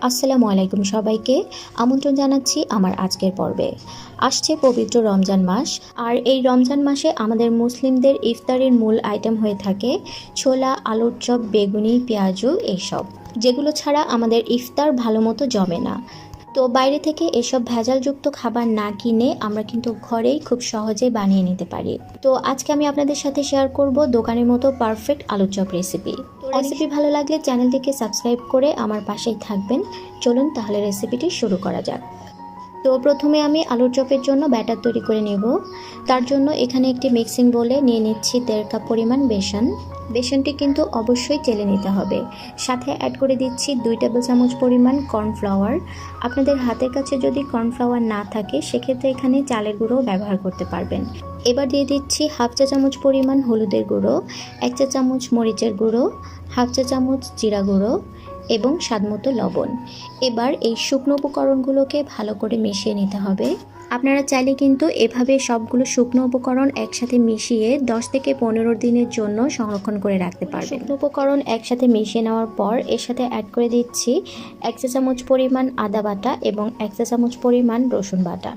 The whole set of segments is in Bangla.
আসসালামু আলাইকুম সবাইকে। আমন্ত্রণ জানাচ্ছি আমার আজকের পর্বে। আসছে পবিত্র রমজান মাস, আর এই রমজান মাসে আমাদের মুসলিমদের ইফতারের মূল আইটেম হয়ে থাকে ছোলা, আলুর চপ, বেগুনি, পেঁয়াজু এইসব যেগুলো ছাড়া আমাদের ইফতার ভালো মতো জমে না। তো বাইরে থেকে এসব ভেজালযুক্ত খাবার না কিনে আমরা কিন্তু ঘরেই খুব সহজে বানিয়ে নিতে পারি। তো আজকে আমি আপনাদের সাথে শেয়ার করব দোকানের মতো পারফেক্ট আলুর চপ রেসিপি। রেসিপি ভালো লাগলে চ্যানেলটিকে সাবস্ক্রাইব করে আমার পাশেই থাকবেন। চলুন তাহলে রেসিপিটি শুরু করা যাক। তো প্রথমে আমি আলুর চপের জন্য ব্যাটার তৈরি করে নেব। তার জন্য এখানে একটি মিক্সিং বলে নিয়ে নিচ্ছি দেড় কাপ পরিমাণ বেসন। বেসনটি কিন্তু অবশ্যই চেলে নিতে হবে। সাথে অ্যাড করে দিচ্ছি দুই টেবিল চামচ পরিমাণ কর্নফ্লাওয়ার আপনাদের হাতের কাছে যদি কর্নফ্লাওয়ার না থাকে, সেক্ষেত্রে এখানে চালের গুঁড়ো ব্যবহার করতে পারবেন। এবার দিয়ে দিচ্ছি হাফ চা চামচ পরিমাণ হলুদের গুঁড়ো, এক চা চামচ মরিচের গুঁড়ো হাফ চা চামচ জিরা গুঁড়ো এবং স্বাদমতো লবণ। এবার এই শুকনো উপকরণগুলোকে ভালো করে মিশিয়ে নিতে হবে। আপনারা চাইলে কিন্তু এভাবে সবগুলো শুকনো উপকরণ একসাথে মিশিয়ে 10 থেকে পনেরো দিনের জন্য সংরক্ষণ করে রাখতে পারবেন। শুকনো উপকরণ একসাথে মিশিয়ে নেওয়ার পর এর সাথে অ্যাড করে দিচ্ছি এক চা চামচ পরিমাণ আদা বাটা এবং এক চা চামচ পরিমাণ রসুন বাটা।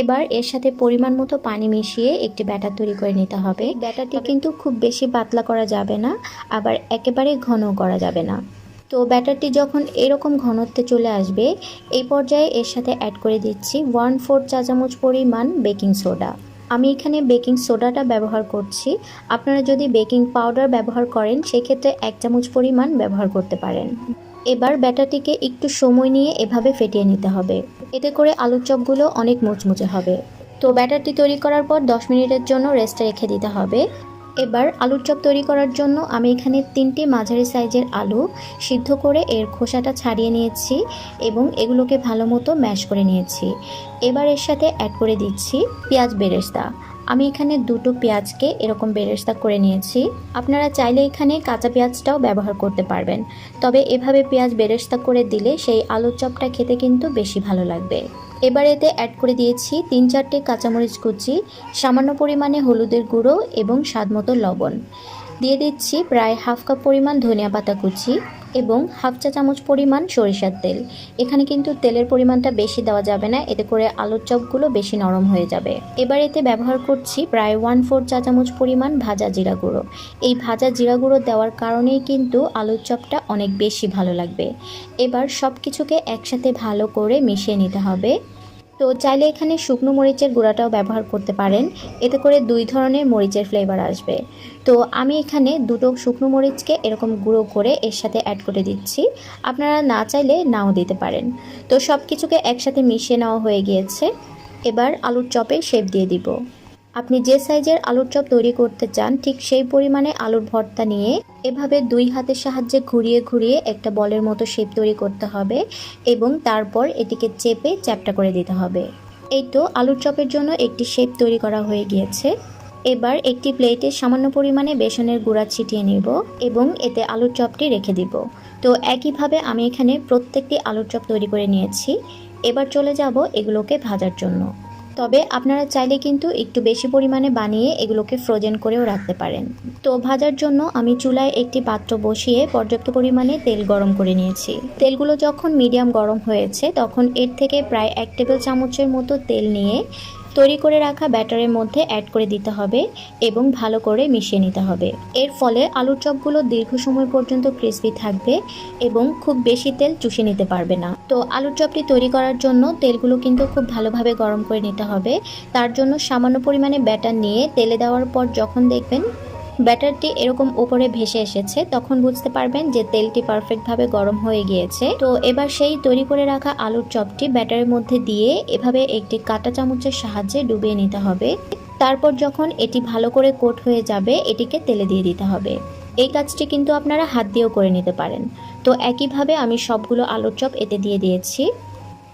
এবার এর সাথে পরিমাণ মতো পানি মিশিয়ে একটি ব্যাটার তৈরি করে নিতে হবে। ব্যাটারটি কিন্তু খুব বেশি পাতলা করা যাবে না আবার একেবারে ঘন করা যাবে না। তো ব্যাটারটি যখন এরকম ঘনত্বে চলে আসবে এই পর্যায়ে এর সাথে অ্যাড করে দিচ্ছি ওয়ান ফোর চা চামচ পরিমাণ বেকিং সোডা আমি এখানে বেকিং সোডাটা ব্যবহার করছি। আপনারা যদি বেকিং পাউডার ব্যবহার করেন সেক্ষেত্রে এক চামচ পরিমাণ ব্যবহার করতে পারেন। এবার ব্যাটারটিকে একটু সময় নিয়ে এভাবে ফেটিয়ে নিতে হবে। এতে করে আলুর চপগুলো অনেক মুচমুচে হবে। তো ব্যাটারটি তৈরি করার পর 10 মিনিটের জন্য রেস্টে রেখে দিতে হবে। এবার আলুর চপ তৈরি করার জন্য আমি এখানে তিনটি মাঝারি সাইজের আলু সিদ্ধ করে এর খোসাটা ছাড়িয়ে নিয়েছি এবং এগুলোকে ভালো মতো ম্যাশ করে নিয়েছি। এবার এর সাথে অ্যাড করে দিচ্ছি পেঁয়াজ বেরেস্তা। আমি এখানে দুটো পেঁয়াজকে এরকম বেরেস্তা করে নিয়েছি। আপনারা চাইলে এখানে কাঁচা পেঁয়াজটাও ব্যবহার করতে পারবেন। তবে এভাবে পেঁয়াজ বেরেস্তা করে দিলে সেই আলুর চপটা খেতে কিন্তু বেশি ভালো লাগবে। এবার এতে অ্যাড করে দিয়েছি তিন চারটে কাঁচামরিচ কুচি, সামান্য পরিমাণে হলুদের গুঁড়ো এবং স্বাদমতো লবণ। দিয়ে দিচ্ছি প্রায় হাফ কাপ পরিমাণ ধনিয়া পাতা কুচি। এবং হাফ চা চামচ পরিমাণ সরিষার তেল। এখানে কিন্তু তেলের পরিমাণটা বেশি দেওয়া যাবে না, এতে করে আলুর চপগুলো বেশি নরম হয়ে যাবে। এবার এতে ব্যবহার করছি প্রায় ওয়ান ফোর চা চামচ পরিমাণ ভাজা জিরা গুঁড়ো। এই ভাজা জিরা গুঁড়ো দেওয়ার কারণেই কিন্তু আলুর চপটা অনেক বেশি ভালো লাগবে। এবার সব কিছুকে একসাথে ভালো করে মিশিয়ে নিতে হবে। তো চাইলে এখানে শুকনো মরিচের গুঁড়াটাও ব্যবহার করতে পারেন। এতে করে দুই ধরনের মরিচের ফ্লেভার আসবে। তো আমি এখানে দুটো শুকনো মরিচকে এরকম গুঁড়ো করে এর সাথে অ্যাড করে দিচ্ছি। আপনারা না চাইলে নাও দিতে পারেন। তো সব কিছুকে একসাথে মিশিয়ে নেওয়া হয়ে গিয়েছে। এবার আলুর চপে শেপ দিয়ে দিব। আপনি যে সাইজের আলুর চপ তৈরি করতে চান, ঠিক সেই পরিমাণে আলুর ভর্তা নিয়ে এভাবে দুই হাতের সাহায্যে ঘুরিয়ে ঘুরিয়ে একটা বলের মতো শেপ তৈরি করতে হবে এবং তারপর এটিকে চেপে চ্যাপটা করে দিতে হবে। এই তো আলুর চপের জন্য একটি শেপ তৈরি করা হয়ে গিয়েছে। এবার একটি প্লেটে সামান্য পরিমাণে বেসনের গুঁড়া ছিটিয়ে নেব এবং এতে আলুর চপটি রেখে দিব। তো একইভাবে আমি এখানে প্রত্যেকটি আলুর চপ তৈরি করে নিয়েছি। এবার চলে যাব এগুলোকে ভাজার জন্য। তবে আপনারা চাইলে কিন্তু একটু বেশি পরিমাণে বানিয়ে এগুলোকে ফ্রোজেন করেও রাখতে পারেন। তো ভাজার জন্য আমি চুলায় একটি পাত্র বসিয়ে পর্যাপ্ত পরিমাণে তেল গরম করে নিয়েছি। তেলগুলো যখন মিডিয়াম গরম হয়েছে, তখন এর থেকে প্রায় এক টেবিল চামচের মতো তেল নিয়ে তৈরি করে রাখা ব্যাটারের মধ্যে অ্যাড করে দিতে হবে এবং ভালো করে মিশিয়ে নিতে হবে। এর ফলে আলুর চপগুলো দীর্ঘ সময় পর্যন্ত ক্রিস্পি থাকবে এবং খুব বেশি তেল চুষে নিতে পারবে না। তো আলুর চপটি তৈরি করার জন্য তেলগুলো কিন্তু খুব ভালোভাবে গরম করে নিতে হবে। তার জন্য সামান্য পরিমাণে ব্যাটার নিয়ে তেলে দেওয়ার পর যখন দেখবেন ব্যাটারটি এরকম উপরে ভেসে এসেছে, তখন বুঝতে পারবেন যে তেলটি পারফেক্টভাবে গরম হয়ে গিয়েছে। তো এবার সেই তৈরি করে রাখা আলুর চপটি ব্যাটারের মধ্যে দিয়ে এভাবে একটি কাঁটা চামচের সাহায্যে ডুবিয়ে নিতে হবে। তারপর যখন এটি ভালো করে কোট হয়ে যাবে, এটিকে তেলে দিয়ে দিতে হবে। এই কাজটি কিন্তু আপনারা হাত দিয়েও করে নিতে পারেন। তো একইভাবে আমি সবগুলো আলুর চপ এতে দিয়ে দিয়েছি।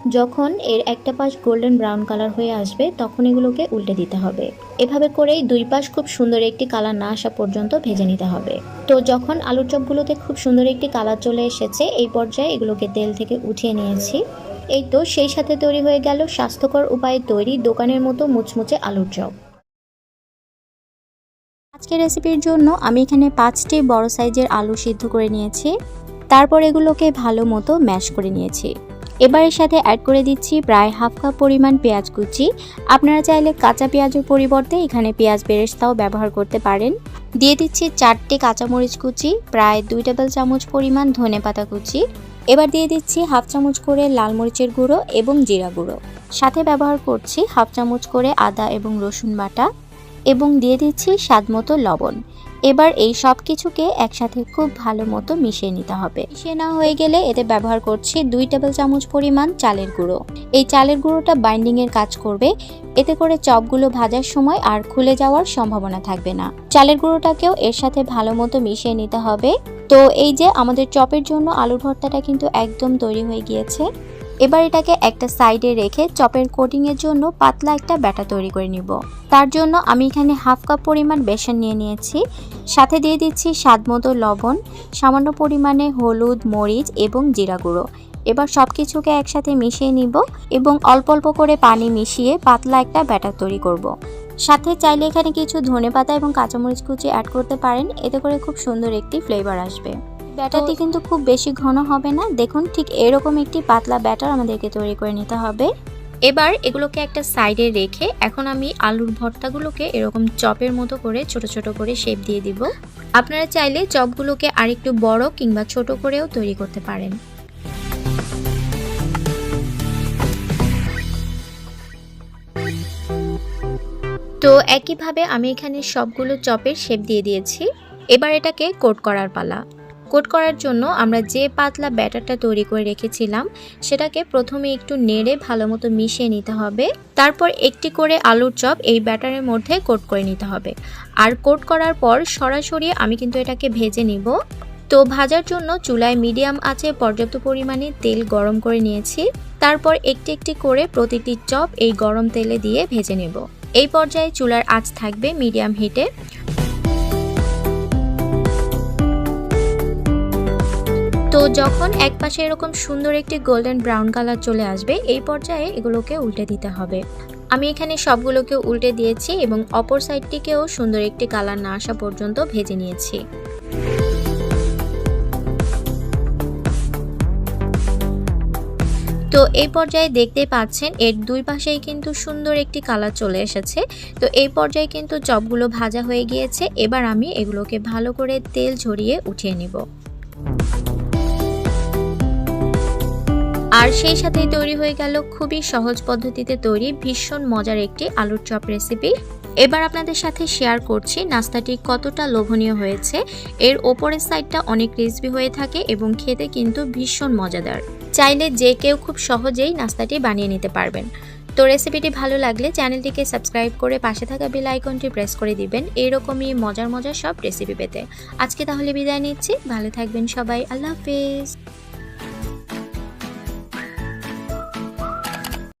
যখন এর একটা পাশ গোল্ডেন ব্রাউন কালার হয়ে আসবে, তখন এগুলোকে উল্টে দিতে হবে। এভাবে করেই দুই পাশ খুব সুন্দর একটি কালার না আসা পর্যন্ত ভেজে নিতে হবে। তো যখন আলুর চপগুলোতে খুব সুন্দর একটি কালার চলে এসেছে, এই পর্যায়ে এগুলোকে তেল থেকে উঠিয়ে নিয়েছি। এই তো সেই সাথে তৈরি হয়ে গেল স্বাস্থ্যকর উপায়ে তৈরি দোকানের মতো মুচমুচে আলুর চপ। আজকের রেসিপির জন্য আমি এখানে পাঁচটি বড় সাইজের আলু সিদ্ধ করে নিয়েছি। তারপর এগুলোকে ভালো মতো ম্যাশ করে নিয়েছি। এবার এর সাথে অ্যাড করে দিচ্ছি প্রায় হাফ কাপ পরিমাণ পেঁয়াজ কুচি। আপনারা চাইলে কাঁচা পেঁয়াজের পরিবর্তে এখানে পেঁয়াজ বেরেস্তাও ব্যবহার করতে পারেন। দিয়ে দিচ্ছি চারটে কাঁচামরিচ কুচি, প্রায় দুই টেবিল চামচ পরিমাণ ধনে পাতা কুচি। এবার দিয়ে দিচ্ছি হাফ চামচ করে লাল মরিচের গুঁড়ো এবং জিরা গুঁড়ো। সাথে ব্যবহার করছি হাফ চামচ করে আদা এবং রসুন বাটা এবং দিয়ে দিচ্ছি স্বাদ মতো লবণ। এবার এই সব কিছুকে একসাথে খুব ভালো মতো মিশিয়ে নিতে হবে। মিশিয়ে না হয়ে গেলে এতে ব্যবহার করছি দুই টেবিল চামচ পরিমাণ চালের গুঁড়ো। এই চালের গুঁড়োটা বাইন্ডিংয়ের কাজ করবে। এতে করে চপগুলো ভাজার সময় আর খুলে যাওয়ার সম্ভাবনা থাকবে না। চালের গুঁড়োটাকেও এর সাথে ভালো মতো মিশিয়ে নিতে হবে। তো এই যে আমাদের চপের জন্য আলুর ভর্তাটা কিন্তু একদম তৈরি হয়ে গিয়েছে। এবার এটাকে একটা সাইডে রেখে চপের কোটিংয়ের জন্য পাতলা একটা ব্যাটা তৈরি করে নিব। তার জন্য আমি এখানে হাফ কাপ পরিমাণ বেসন নিয়ে নিয়েছি। সাথে দিয়ে দিচ্ছি স্বাদ মতো লবণ, সামান্য পরিমাণে হলুদ, মরিচ এবং জিরা গুঁড়ো। এবার সব কিছুকে একসাথে মিশিয়ে নিব এবং অল্প অল্প করে পানি মিশিয়ে পাতলা একটা ব্যাটার তৈরি করব। সাথে চাইলে এখানে কিছু ধনেপাতা এবং কাঁচামরিচ কুচি অ্যাড করতে পারেন, এতে করে খুব সুন্দর একটি ফ্লেভার আসবে। ব্যাটারটি কিন্তু খুব বেশি ঘন হবে না। দেখুন ঠিক এরকম একটি পাতলা ব্যাটার আমাদেরকে তৈরি করে নিতে হবে। এবার এগুলোকে একটা সাইডে রেখে এখন আমি আলুর ভর্তাগুলোকে এরকম চপের মতো করে ছোট ছোট করে শেপ দিয়ে দিব। আপনারা চাইলে চপগুলোকে আরেকটু বড় কিংবা ছোট করেও তৈরি করতে পারেন। তো একইভাবে আমি এখানে সবগুলো চপের শেপ দিয়ে দিয়েছি। এবার এটাকে কোট করার পালা। কোট করার জন্য আমরা যে পাতলা ব্যাটারটা তৈরি করে রেখেছিলাম, সেটাকে প্রথমে একটু নেড়ে ভালো মতো মিশিয়ে নিতে হবে। তারপর একটি করে আলুর চপ এই ব্যাটারের মধ্যে কোট করে নিতে হবে। আর কোট করার পর সরাসরি আমি কিন্তু এটাকে ভেজে নিব। তো ভাজার জন্য চুলায় মিডিয়াম আছে পর্যাপ্ত পরিমাণে তেল গরম করে নিয়েছি। তারপর একটি একটি করে প্রতিটি চপ এই গরম তেলে দিয়ে ভেজে নেব। এই পর্যায়ে চুলার আঁচ থাকবে মিডিয়াম হিটে। তো যখন এক পাশে এরকম সুন্দর একটি গোল্ডেন ব্রাউন কালার চলে আসবে, এই পর্যায়ে এগুলোকে উল্টে দিতে হবে। আমি এখানে সবগুলোকে উল্টে দিয়েছি এবং অপর সাইডটিকেও সুন্দর একটি কালার না আসা পর্যন্ত ভেজে নিয়েছি। তো এই পর্যায়ে দেখতে পাচ্ছেন, এর দুই পাশেই কিন্তু সুন্দর একটি কালার চলে এসেছে। তো এই পর্যায়ে কিন্তু চপগুলো ভাজা হয়ে গিয়েছে। এবার আমি এগুলোকে ভালো করে তেল ঝরিয়ে উঠিয়ে নিব। আর সেই সাথেই তৈরি হয়ে গেল খুবই সহজ পদ্ধতিতে তৈরি ভীষণ মজার একটি আলুর চপ রেসিপি এবার আপনাদের সাথে শেয়ার করছি নাস্তাটি কতটা লোভনীয় হয়েছে। এর ওপরের সাইডটা অনেক ক্রিসপি হয়ে থাকে এবং খেতে কিন্তু ভীষণ মজাদার। চাইলে যে কেউ খুব সহজেই নাস্তাটি বানিয়ে নিতে পারবেন। তো রেসিপিটি ভালো লাগলে চ্যানেলটিকে সাবস্ক্রাইব করে পাশে থাকা বেল আইকনটি প্রেস করে দিবেন। এরকমই মজার মজার সব রেসিপি পেতে। আজকে তাহলে বিদায় নিচ্ছি। ভালো থাকবেন সবাই। আল্লাহ হাফেজ।